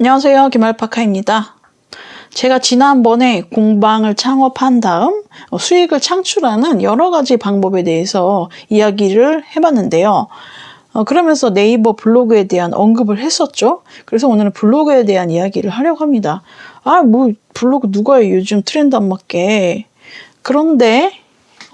안녕하세요. 김알파카입니다. 제가 지난번에 공방을 창업한 다음 수익을 창출하는 여러 가지 방법에 대해서 이야기를 해봤는데요. 어, 그러면서 네이버 블로그에 대한 언급을 했었죠. 그래서 오늘은 블로그에 대한 이야기를 하려고 합니다. 아, 뭐, 블로그 누가 해, 요즘 트렌드 안 맞게. 그런데,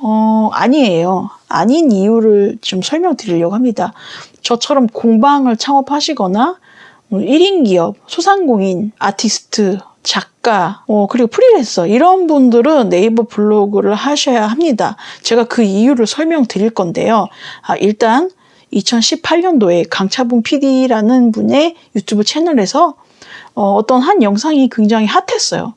어, 아니에요. 아닌 이유를 좀 설명드리려고 합니다. 저처럼 공방을 창업하시거나 1인 기업, 소상공인, 아티스트, 작가, 어, 그리고 프리랜서 이런 분들은 네이버 블로그를 하셔야 합니다. 제가 그 이유를 설명드릴 건데요. 아, 일단 2018년도에 강차분 PD라는 분의 유튜브 채널에서 어, 어떤 한 영상이 굉장히 핫했어요.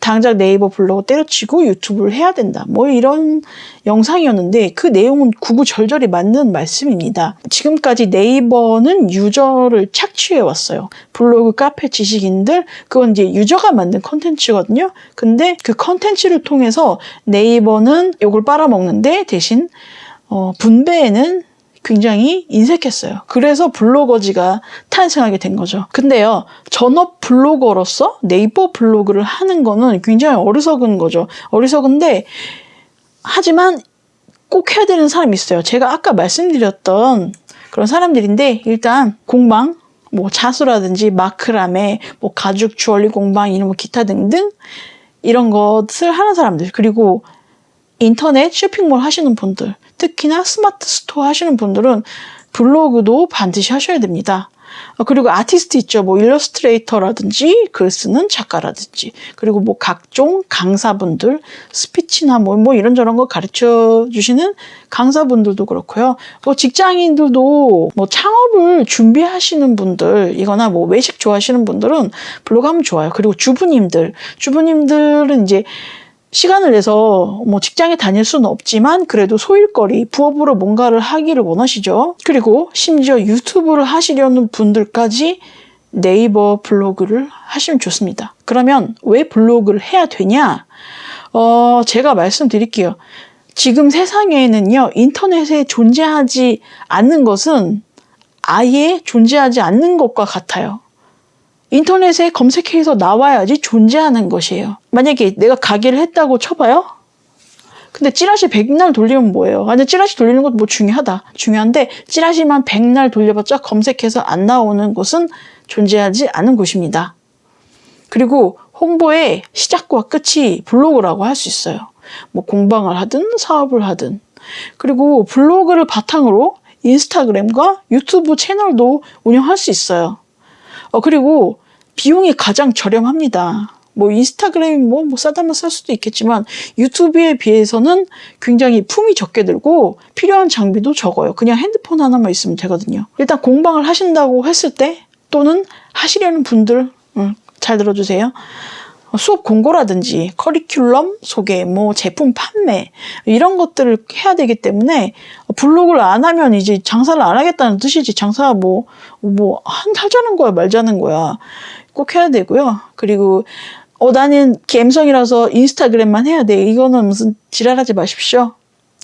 당장 네이버 블로그 때려치고 유튜브를 해야 된다. 뭐 이런 영상이었는데 그 내용은 구구절절히 맞는 말씀입니다. 지금까지 네이버는 유저를 착취해 왔어요. 블로그, 카페, 지식인들 그건 이제 유저가 만든 컨텐츠거든요. 근데 그 컨텐츠를 통해서 네이버는 이걸 빨아먹는데 대신 어, 분배에는 굉장히 인색했어요. 그래서 블로거지가 탄생하게 된 거죠. 근데요, 전업 블로거로서 네이버 블로그를 하는 거는 굉장히 어리석은 거죠. 어리석은데, 하지만 꼭 해야 되는 사람이 있어요. 제가 아까 말씀드렸던 그런 사람들인데, 일단 공방, 뭐 자수라든지 마크라메, 뭐 가죽 주얼리 공방, 이런 뭐 기타 등등, 이런 것을 하는 사람들. 그리고 인터넷 쇼핑몰 하시는 분들, 특히나 스마트 스토어 하시는 분들은 블로그도 반드시 하셔야 됩니다. 어, 그리고 아티스트 있죠. 뭐 일러스트레이터라든지 글 쓰는 작가라든지 그리고 뭐 각종 강사분들 스피치나 뭐, 뭐 이런저런 거 가르쳐 주시는 강사분들도 그렇고요. 뭐 직장인들도 뭐 창업을 준비하시는 분들 이거나 뭐 외식 좋아하시는 분들은 블로그 하면 좋아요. 그리고 주부님들 주부님들은 이제 시간을 내서 뭐 직장에 다닐 수는 없지만 그래도 소일거리, 부업으로 뭔가를 하기를 원하시죠. 그리고 심지어 유튜브를 하시려는 분들까지 네이버 블로그를 하시면 좋습니다. 그러면 왜 블로그를 해야 되냐? 어, 제가 말씀드릴게요. 지금 세상에는요, 인터넷에 존재하지 않는 것은 아예 존재하지 않는 것과 같아요. 인터넷에 검색해서 나와야지 존재하는 것이에요. 만약에 내가 가게를 했다고 쳐봐요. 근데 찌라시 백날 돌리면 뭐예요? 아니 찌라시 돌리는 것도 뭐 중요하다. 중요한데 찌라시만 백날 돌려봤자 검색해서 안 나오는 곳은 존재하지 않은 곳입니다. 그리고 홍보의 시작과 끝이 블로그라고 할 수 있어요. 뭐 공방을 하든 사업을 하든. 그리고 블로그를 바탕으로 인스타그램과 유튜브 채널도 운영할 수 있어요. 어, 그리고 비용이 가장 저렴합니다. 뭐 인스타그램이 뭐, 뭐 싸다면 쌀 수도 있겠지만 유튜브에 비해서는 굉장히 품이 적게 들고 필요한 장비도 적어요. 그냥 핸드폰 하나만 있으면 되거든요. 일단 공방을 하신다고 했을 때 또는 하시려는 분들 음, 잘 들어주세요. 수업 공고라든지 커리큘럼 소개, 뭐 제품 판매 이런 것들을 해야 되기 때문에 블로그를 안 하면 이제 장사를 안 하겠다는 뜻이지 장사 뭐뭐한 하자는 거야 말자는 거야 꼭 해야 되고요. 그리고 어 나는 갬성이라서 인스타그램만 해야 돼 이거는 무슨 지랄하지 마십시오.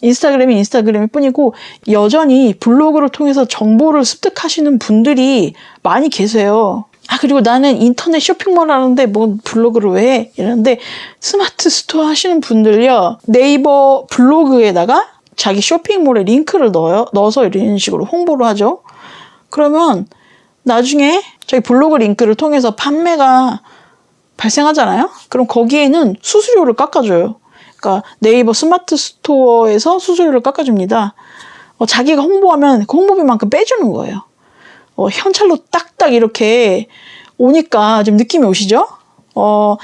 인스타그램이 인스타그램일 뿐이고 여전히 블로그를 통해서 정보를 습득하시는 분들이 많이 계세요. 아, 그리고 나는 인터넷 쇼핑몰 하는데 뭐 블로그를 왜 해? 이러는데 스마트 스토어 하시는 분들요. 네이버 블로그에다가 자기 쇼핑몰에 링크를 넣어요. 넣어서 이런 식으로 홍보를 하죠. 그러면 나중에 저희 블로그 링크를 통해서 판매가 발생하잖아요. 그럼 거기에는 수수료를 깎아줘요. 그러니까 네이버 스마트 스토어에서 수수료를 깎아줍니다. 어, 자기가 홍보하면 그 홍보비만큼 빼주는 거예요. 어, 현찰로 딱딱 이렇게 오니까 좀 느낌이 오시죠? 어,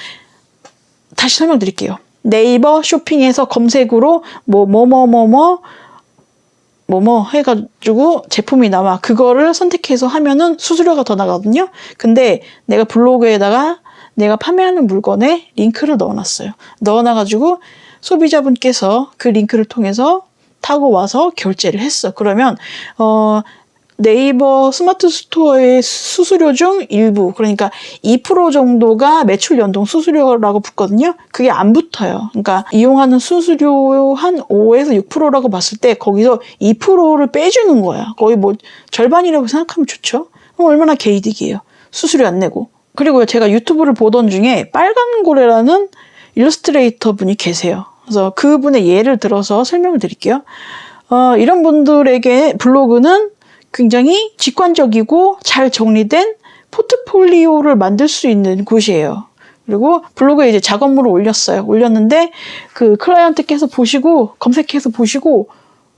다시 설명드릴게요. 네이버 쇼핑에서 검색으로 뭐, 뭐, 뭐, 뭐, 뭐, 뭐, 뭐 해가지고 제품이 나와. 그거를 선택해서 하면은 수수료가 더 나거든요. 근데 내가 블로그에다가 내가 판매하는 물건에 링크를 넣어놨어요. 넣어놔가지고 소비자분께서 그 링크를 통해서 타고 와서 결제를 했어. 그러면, 어, 네이버 스마트 스토어의 수수료 중 일부, 그러니까 2% 정도가 매출 연동 수수료라고 붙거든요. 그게 안 붙어요. 그러니까 이용하는 수수료 한 5에서 6%라고 봤을 때 거기서 2%를 빼주는 거야. 거의 뭐 절반이라고 생각하면 좋죠. 그럼 얼마나 개이득이에요. 수수료 안 내고. 그리고 제가 유튜브를 보던 중에 빨간 고래라는 일러스트레이터 분이 계세요. 그래서 그분의 예를 들어서 설명을 드릴게요. 어, 이런 분들에게 블로그는 굉장히 직관적이고 잘 정리된 포트폴리오를 만들 수 있는 곳이에요. 그리고 블로그에 이제 작업물을 올렸어요. 올렸는데 그 클라이언트께서 보시고 검색해서 보시고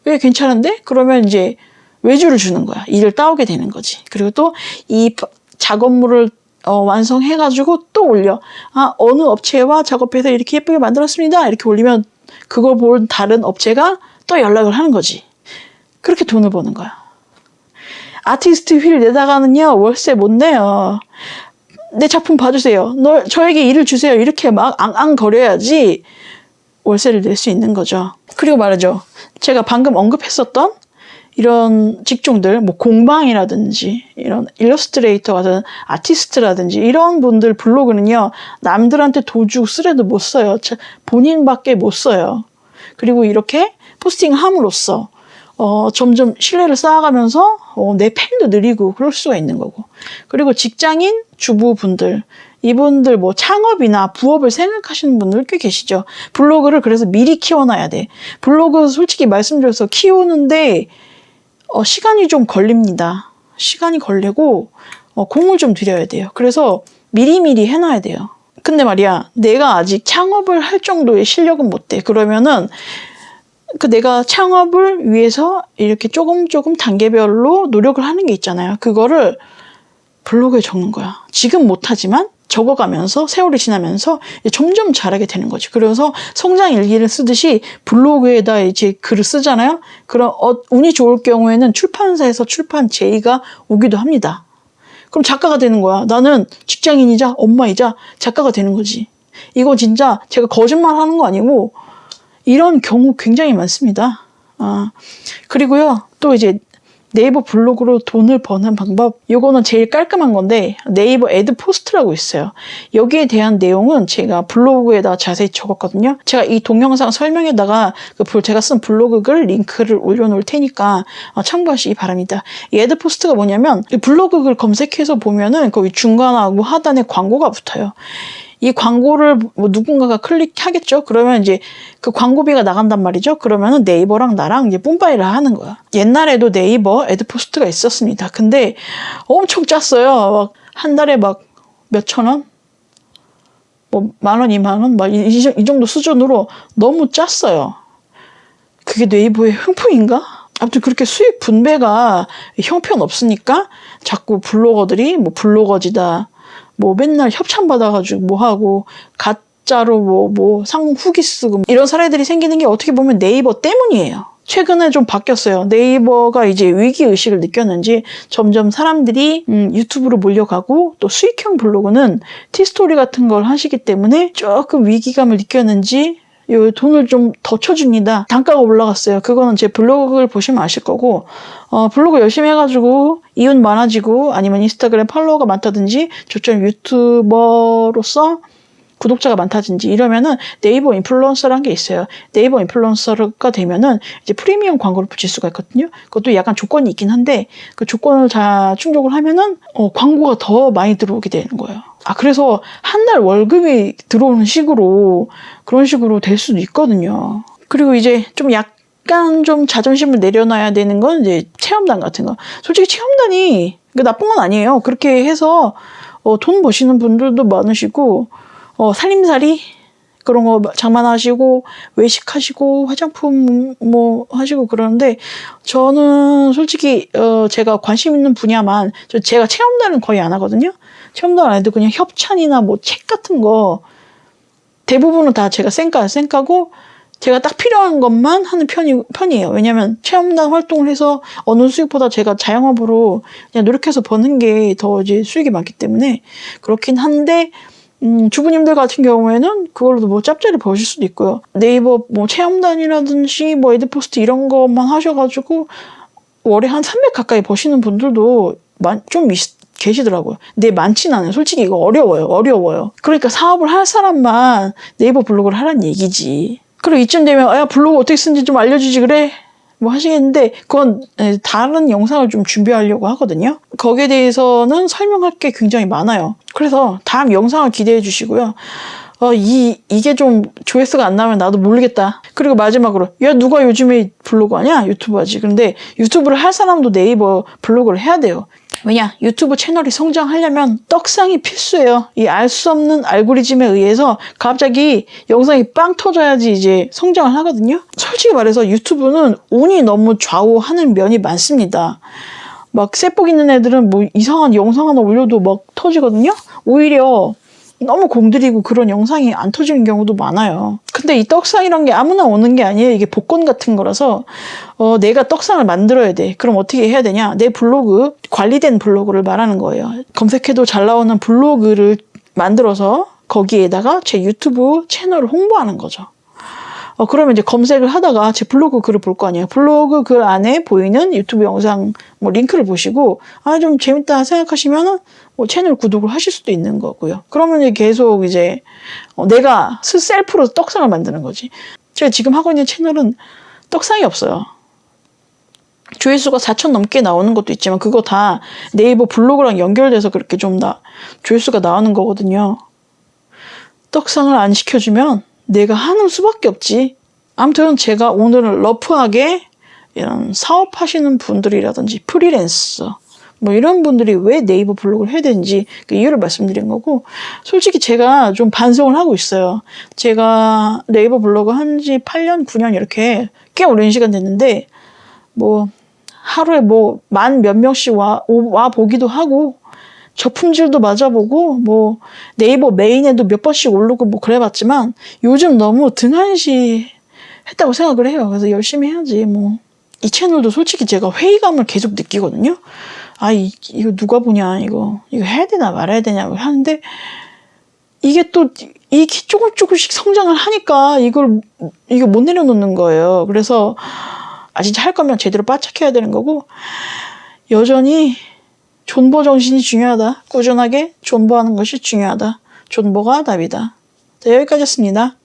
왜 괜찮은데? 그러면 이제 외주를 주는 거야. 일을 따오게 되는 거지. 그리고 또 이 작업물을 어, 완성해가지고 또 올려. 아, 어느 업체와 작업해서 이렇게 예쁘게 만들었습니다. 이렇게 올리면 그걸 본 다른 업체가 또 연락을 하는 거지. 그렇게 돈을 버는 거야. 아티스트 휠 내다가는요, 월세 못 내요. 내 작품 봐주세요. 너, 저에게 일을 주세요. 이렇게 막 앙앙거려야지 월세를 낼 수 있는 거죠. 그리고 말이죠. 제가 방금 언급했었던 이런 직종들, 뭐 공방이라든지 이런 일러스트레이터 같은 아티스트라든지 이런 분들 블로그는요, 남들한테 도 주고 쓰래도 못 써요. 자- 본인밖에 못 써요. 그리고 이렇게 포스팅 함으로써 어, 점점 신뢰를 쌓아가면서 어, 내 팬도 늘리고 그럴 수가 있는 거고. 그리고 직장인 주부분들, 이분들 뭐 창업이나 부업을 생각하시는 분들 꽤 계시죠. 블로그를 그래서 미리 키워놔야 돼. 블로그 솔직히 말씀드려서 키우는데 어, 시간이 좀 걸립니다. 시간이 걸리고 어, 공을 좀 들여야 돼요. 그래서 미리미리 해놔야 돼요. 근데 말이야, 내가 아직 창업을 할 정도의 실력은 못 돼. 그러면은 그 내가 창업을 위해서 이렇게 조금 조금 단계별로 노력을 하는 게 있잖아요. 그거를 블로그에 적는 거야. 지금 못하지만 적어가면서 세월이 지나면서 점점 잘하게 되는 거지. 그래서 성장 일기를 쓰듯이 블로그에다 이제 글을 쓰잖아요. 그럼 어, 운이 좋을 경우에는 출판사에서 출판 제의가 오기도 합니다. 그럼 작가가 되는 거야. 나는 직장인이자 엄마이자 작가가 되는 거지. 이거 진짜 제가 거짓말 하는 거 아니고 이런 경우 굉장히 많습니다. 아, 그리고요, 또 이제 네이버 블로그로 돈을 버는 방법, 요거는 제일 깔끔한 건데, 네이버 애드 포스트라고 있어요. 여기에 대한 내용은 제가 블로그에다 자세히 적었거든요. 제가 이 동영상 설명에다가 그 블- 제가 쓴 블로그 글 링크를 올려놓을 테니까 어, 참고하시기 바랍니다. 이 애드 포스트가 뭐냐면, 이 블로그 글 검색해서 보면은 거기 중간하고 하단에 광고가 붙어요. 이 광고를 뭐 누군가가 클릭하겠죠? 그러면 이제 그 광고비가 나간단 말이죠? 그러면은 네이버랑 나랑 이제 뿜빠이를 하는 거야. 옛날에도 네이버 애드포스트가 있었습니다. 근데 엄청 짰어요. 막한 달에 막 몇천 원? 뭐 만 원, 이만 원? 막 이, 이 정도 수준으로 너무 짰어요. 그게 네이버의 흠포인가? 아무튼 그렇게 수익 분배가 형편없으니까 자꾸 블로거들이 뭐 블로거지다. 뭐 맨날 협찬 받아가지고 뭐 하고 가짜로 뭐뭐상 후기 쓰고 이런 사례들이 생기는 게 어떻게 보면 네이버 때문이에요. 최근에 좀 바뀌었어요. 네이버가 이제 위기 의식을 느꼈는지 점점 사람들이 음, 유튜브로 몰려가고 또 수익형 블로그는 티스토리 같은 걸 하시기 때문에 조금 위기감을 느꼈는지 요 돈을 좀 더 쳐줍니다. 단가가 올라갔어요. 그거는 제 블로그를 보시면 아실 거고, 어, 블로그 열심히 해가지고 이웃 많아지고 아니면 인스타그램 팔로워가 많다든지 저처럼 유튜버로서 구독자가 많다든지 이러면은 네이버 인플루언서라는 게 있어요. 네이버 인플루언서가 되면은 이제 프리미엄 광고를 붙일 수가 있거든요. 그것도 약간 조건이 있긴 한데 그 조건을 다 충족을 하면은 어, 광고가 더 많이 들어오게 되는 거예요. 아 그래서 한 달 월급이 들어오는 식으로 그런 식으로 될 수도 있거든요. 그리고 이제 좀 약간 좀 자존심을 내려놔야 되는 건 이제 체험단 같은 거. 솔직히 체험단이 그 나쁜 건 아니에요. 그렇게 해서 어, 돈 버시는 분들도 많으시고 어, 살림살이 그런 거 장만하시고 외식하시고 화장품 뭐 하시고 그러는데 저는 솔직히 어, 제가 관심 있는 분야만 저 제가 체험단은 거의 안 하거든요. 체험단 안 해도 그냥 협찬이나 뭐 책 같은 거 대부분은 다 제가 쌩까 쌩까고 제가 딱 필요한 것만 하는 편이, 편이에요. 왜냐면 체험단 활동을 해서 어느 수익보다 제가 자영업으로 그냥 노력해서 버는 게 더 이제 수익이 많기 때문에 그렇긴 한데 음, 주부님들 같은 경우에는 그걸로도 뭐 짭짤이 버실 수도 있고요. 네이버 뭐 체험단이라든지 뭐 에드포스트 이런 것만 하셔가지고 월에 한 300 가까이 버시는 분들도 많, 좀 있- 계시더라고요. 근데 많진 않아요. 솔직히 이거 어려워요. 어려워요. 그러니까 사업을 할 사람만 네이버 블로그를 하라는 얘기지. 그리고 이쯤 되면 야 블로그 어떻게 쓰는지 좀 알려주지 그래? 뭐 하시겠는데 그건 에, 다른 영상을 좀 준비하려고 하거든요. 거기에 대해서는 설명할 게 굉장히 많아요. 그래서 다음 영상을 기대해 주시고요. 어, 이, 이게 좀 조회수가 안 나면 나도 모르겠다. 그리고 마지막으로, 야, 누가 요즘에 블로그 하냐? 유튜브 하지. 근데 유튜브를 할 사람도 네이버 블로그를 해야 돼요. 왜냐? 유튜브 채널이 성장하려면 떡상이 필수예요. 이 알 수 없는 알고리즘에 의해서 갑자기 영상이 빵 터져야지 이제 성장을 하거든요. 솔직히 말해서 유튜브는 운이 너무 좌우하는 면이 많습니다. 막 세폭 있는 애들은 뭐 이상한 영상 하나 올려도 막 터지거든요. 오히려 너무 공들이고 그런 영상이 안 터지는 경우도 많아요. 근데 이 떡상이란 게 아무나 오는 게 아니에요. 이게 복권 같은 거라서 어, 내가 떡상을 만들어야 돼. 그럼 어떻게 해야 되냐? 내 블로그 관리된 블로그를 말하는 거예요. 검색해도 잘 나오는 블로그를 만들어서 거기에다가 제 유튜브 채널을 홍보하는 거죠. 어, 그러면 이제 검색을 하다가 제 블로그 글을 볼 거 아니에요. 블로그 글 안에 보이는 유튜브 영상 뭐 링크를 보시고, 아, 좀 재밌다 생각하시면은 뭐 채널 구독을 하실 수도 있는 거고요. 그러면 이제 계속 이제 어, 내가 스 셀프로 떡상을 만드는 거지. 제가 지금 하고 있는 채널은 떡상이 없어요. 조회수가 4천 넘게 나오는 것도 있지만 그거 다 네이버 블로그랑 연결돼서 그렇게 좀다 조회수가 나오는 거거든요. 떡상을 안 시켜주면 내가 하는 수밖에 없지. 아무튼 제가 오늘은 러프하게 이런 사업하시는 분들이라든지 프리랜서 뭐 이런 분들이 왜 네이버 블로그를 해야 되는지 그 이유를 말씀드린 거고 솔직히 제가 좀 반성을 하고 있어요. 제가 네이버 블로그 한 지 8년, 9년 이렇게 꽤 오랜 시간 됐는데 뭐 하루에 뭐 만 몇 명씩 와, 오- 와 보기도 하고 저품질도 맞아보고 뭐 네이버 메인에도 몇 번씩 오르고 뭐 그래봤지만 요즘 너무 등한시 했다고 생각을 해요. 그래서 열심히 해야지 뭐. 이 채널도 솔직히 제가 회의감을 계속 느끼거든요. 아, 이, 이거 누가 보냐, 이거. 이거 해야 되나 말아야 되냐 하는데 이게 또, 이 조금 조금씩 성장을 하니까 이걸, 이거 못 내려놓는 거예요. 그래서 아, 진짜 할 거면 제대로 바짝해야 되는 거고 여전히 존버 정신이 중요하다. 꾸준하게 존버하는 것이 중요하다. 존버가 답이다. 자, 여기까지였습니다.